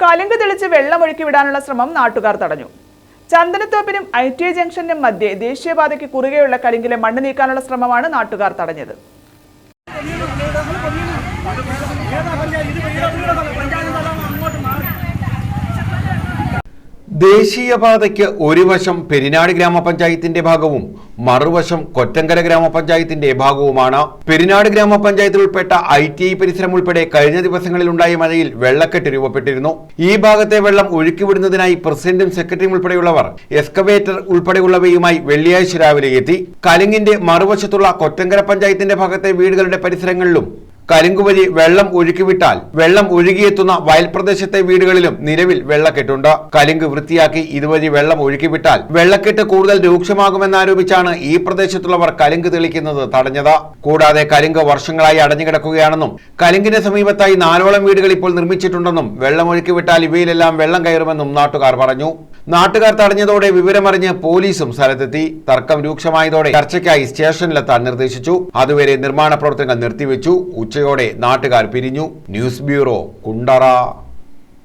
കലുങ്ക് തെളിച്ച് വെള്ളമൊഴുക്കി വിടാനുള്ള ശ്രമം നാട്ടുകാർ തടഞ്ഞു. ചന്ദനത്തോപ്പിനും ഐ ടി ജംഗ്ഷനും മധ്യേ ദേശീയപാതയ്ക്ക് കുറുകെയുള്ള കലിങ്കിലെ മണ്ണ് നീക്കാനുള്ള ശ്രമമാണ് നാട്ടുകാർ തടഞ്ഞത്. ദേശീയപാതയ്ക്ക് ഒരു വശം പെരിനാട് ഗ്രാമപഞ്ചായത്തിന്റെ ഭാഗവും മറുവശം കൊറ്റങ്കര ഗ്രാമപഞ്ചായത്തിന്റെ ഭാഗവുമാണ്. പെരിനാട് ഗ്രാമപഞ്ചായത്തിൽ ഉൾപ്പെട്ട ഐ ടി ഐ പരിസരം ഉൾപ്പെടെ കഴിഞ്ഞ ദിവസങ്ങളിൽ ഉണ്ടായ മഴയിൽ വെള്ളക്കെട്ട് രൂപപ്പെട്ടിരുന്നു. ഈ ഭാഗത്തെ വെള്ളം ഒഴുക്കിവിടുന്നതിനായി പ്രസിഡന്റും സെക്രട്ടറിയും ഉൾപ്പെടെയുള്ളവർ എക്സ്കവേറ്റർ ഉൾപ്പെടെയുള്ളവയുമായി വെള്ളിയാഴ്ച രാവിലെ എത്തി. കലിങ്ങിന്റെ മറുവശത്തുള്ള കൊറ്റങ്കര പഞ്ചായത്തിന്റെ ഭാഗത്തെ വീടുകളുടെ പരിസരങ്ങളിലും കരിങ്കുവഴി വെള്ളം ഒഴുക്കിവിട്ടാൽ വെള്ളം ഒഴുകിയെത്തുന്ന വയൽപ്രദേശത്തെ വീടുകളിലും നിലവിൽ വെള്ളക്കെട്ടുണ്ട്. കലിങ്ക് വൃത്തിയാക്കി ഇതുവഴി വെള്ളം ഒഴുക്കിവിട്ടാൽ വെള്ളക്കെട്ട് കൂടുതൽ രൂക്ഷമാകുമെന്നാരോപിച്ചാണ് ഈ പ്രദേശത്തുള്ളവർ കലിങ്ക് തെളിക്കുന്നത് തടഞ്ഞത്. കൂടാതെ കലിങ്ക് വർഷങ്ങളായി അടഞ്ഞുകിടക്കുകയാണെന്നും കലിങ്കിന് സമീപത്തായി നാലോളം വീടുകൾ ഇപ്പോൾ നിർമ്മിച്ചിട്ടുണ്ടെന്നും വെള്ളം ഒഴുക്കിവിട്ടാൽ ഇവയിലെല്ലാം വെള്ളം കയറുമെന്നും നാട്ടുകാർ പറഞ്ഞു. നാട്ടുകാർ തടഞ്ഞതോടെ വിവരമറിഞ്ഞ് പോലീസും സ്ഥലത്തെത്തി. തർക്കം രൂക്ഷമായതോടെ ചർച്ചയ്ക്കായി സ്റ്റേഷനിലെത്താൻ നിർദ്ദേശിച്ചു. അതുവരെ നിർമ്മാണ പ്രവർത്തനങ്ങൾ നിർത്തിവെച്ചു. ഉച്ചയോടെ നാട്ടുകാർ പിരിഞ്ഞു. News bureau Kundara.